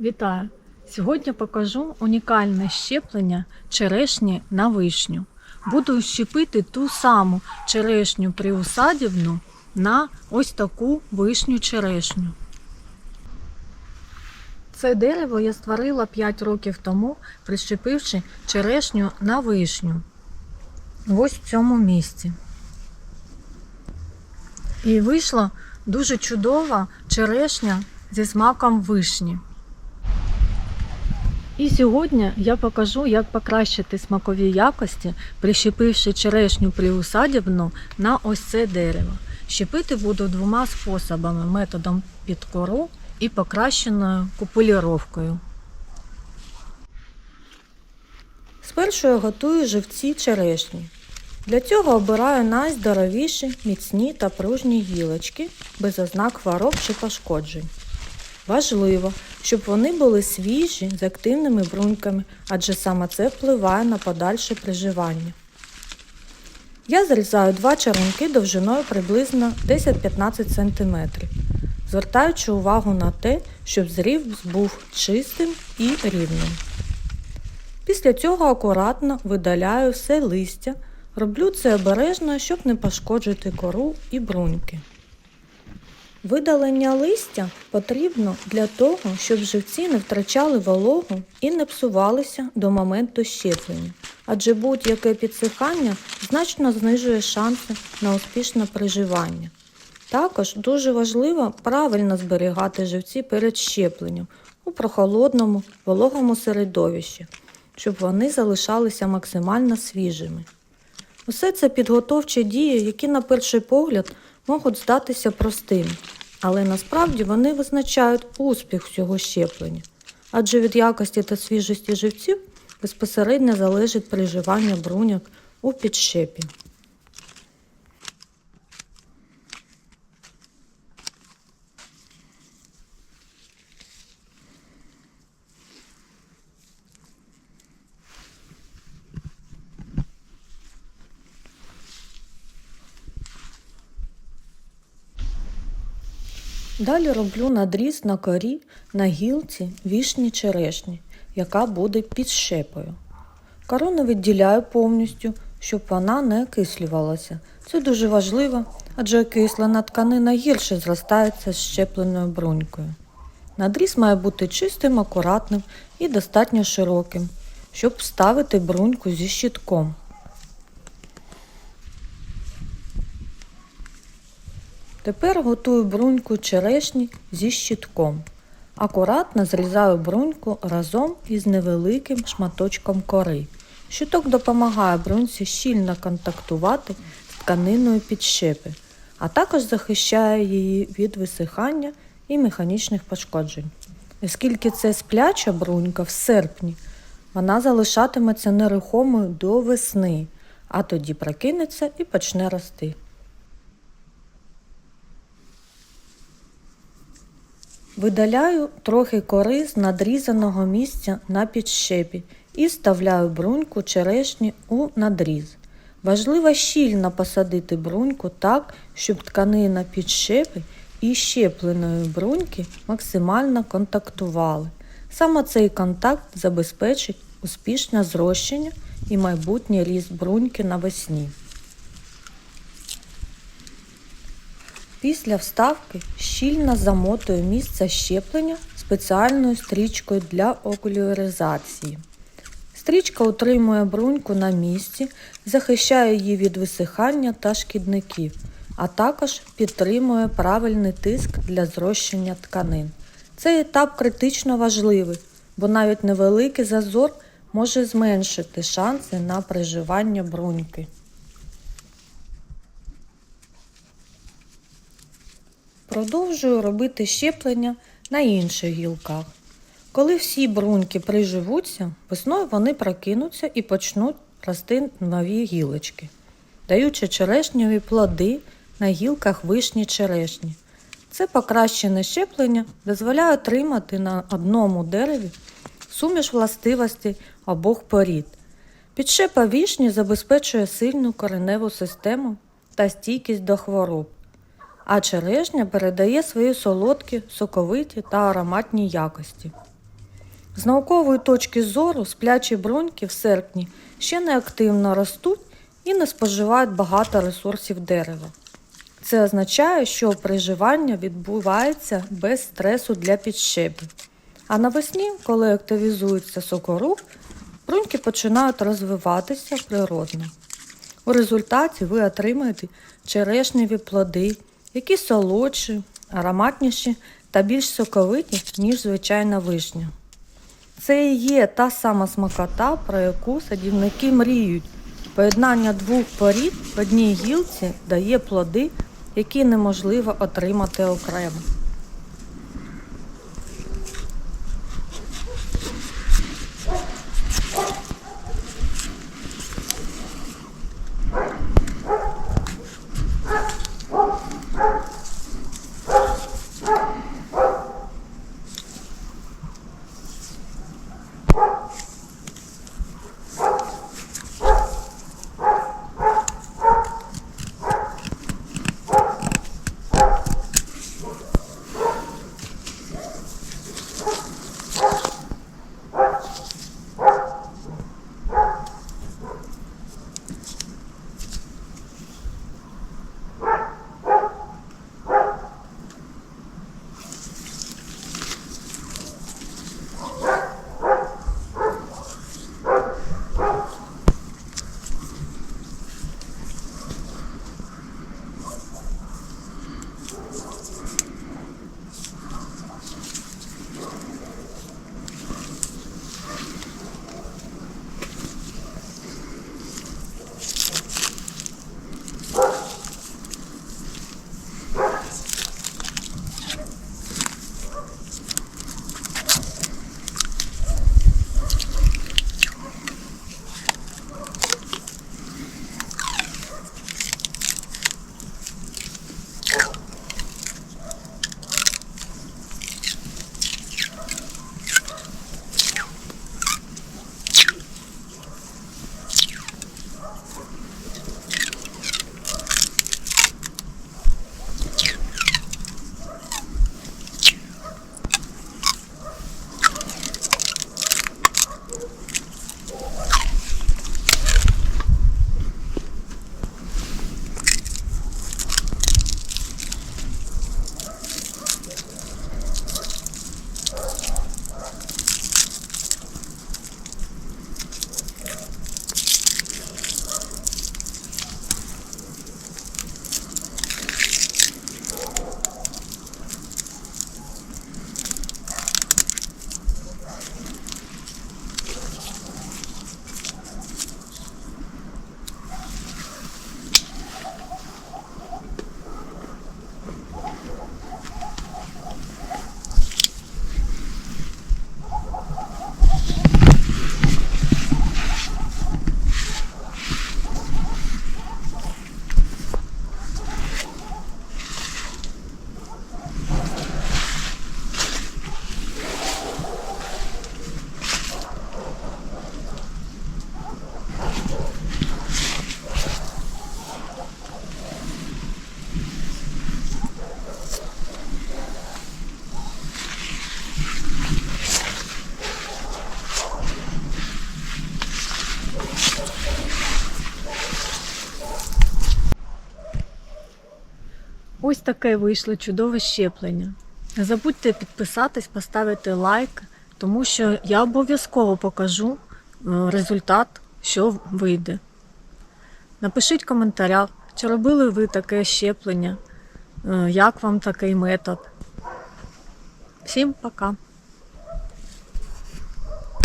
Вітаю! Сьогодні покажу унікальне щеплення черешні на вишню. Буду щепити ту саму черешню приусадівну на ось таку вишню черешню. Це дерево я створила 5 років тому, прищепивши черешню на вишню. Ось в цьому місці. І вийшла дуже чудова черешня зі смаком вишні. І сьогодні я покажу, як покращити смакові якості, прищепивши черешню приусадібну на ось це дерево. Щепити буду двома способами: методом під кору і покращеною купуліровкою. Спершу я готую живці черешні. Для цього обираю найздоровіші, міцні та пружні гілочки без ознак хвороб чи пошкоджень. Важливо, щоб вони були свіжі з активними бруньками, адже саме це впливає на подальше приживання. Я зрізаю два черенки довжиною приблизно 10-15 см, звертаючи увагу на те, щоб зрів був чистим і рівним. Після цього акуратно видаляю все листя, роблю це обережно, щоб не пошкоджити кору і бруньки. Видалення листя потрібно для того, щоб живці не втрачали вологу і не псувалися до моменту щеплення, адже будь-яке підсихання значно знижує шанси на успішне приживання. Також дуже важливо правильно зберігати живці перед щепленням у прохолодному, вологому середовищі, щоб вони залишалися максимально свіжими. Усе це підготовчі дії, які на перший погляд можуть здатися простим, але насправді вони визначають успіх цього щеплення, адже від якості та свіжості живців безпосередньо залежить переживання бруняк у підщепі. Далі роблю надріз на корі на гілці вішні черешні, яка буде під щепою. Корону відділяю повністю, щоб вона не окислювалася. Це дуже важливо, адже окислена тканина гірше зростається з щепленою брунькою. Надріз має бути чистим, акуратним і достатньо широким, щоб вставити бруньку зі щитком. Тепер готую бруньку черешні зі щитком. Акуратно зрізаю бруньку разом із невеликим шматочком кори. Щиток допомагає бруньці щільно контактувати з тканиною підщепи, а також захищає її від висихання і механічних пошкоджень. Оскільки це спляча брунька в серпні, вона залишатиметься нерухомою до весни, а тоді прокинеться і почне рости. Видаляю трохи кори з надрізаного місця на підщепі і вставляю бруньку черешні у надріз. Важливо щільно посадити бруньку так, щоб тканина підщепи і щепленої бруньки максимально контактували. Саме цей контакт забезпечить успішне зрощення і майбутній ріст бруньки навесні. Після вставки щільно замотую місце щеплення спеціальною стрічкою для окуляризації. Стрічка утримує бруньку на місці, захищає її від висихання та шкідників, а також підтримує правильний тиск для зрощення тканин. Цей етап критично важливий, бо навіть невеликий зазор може зменшити шанси на приживання бруньки. Продовжую робити щеплення на інших гілках. Коли всі бруньки приживуться, весною вони прокинуться і почнуть рости нові гілочки, даючи черешневі плоди на гілках вишні черешні. Це покращене щеплення дозволяє отримати на одному дереві суміш властивостей обох порід. Підщепа вішні забезпечує сильну кореневу систему та стійкість до хвороб а черешня передає свої солодкі, соковиті та ароматні якості. З наукової точки зору сплячі бруньки в серпні ще не активно ростуть і не споживають багато ресурсів дерева. Це означає, що приживання відбувається без стресу для підщепів. А навесні, коли активізується сокорух, бруньки починають розвиватися природно. У результаті ви отримаєте черешневі плоди, які солодші, ароматніші та більш соковиті, ніж звичайна вишня. Це і є та сама смакота, про яку садівники мріють. Поєднання двох порід в одній гілці дає плоди, які неможливо отримати окремо. Ось таке вийшло чудове щеплення. Не забудьте підписатись, поставити лайк, тому що я обов'язково покажу е, результат, що вийде. Напишіть в коментарях, чи робили ви таке щеплення, е, як вам такий метод. Всім пока!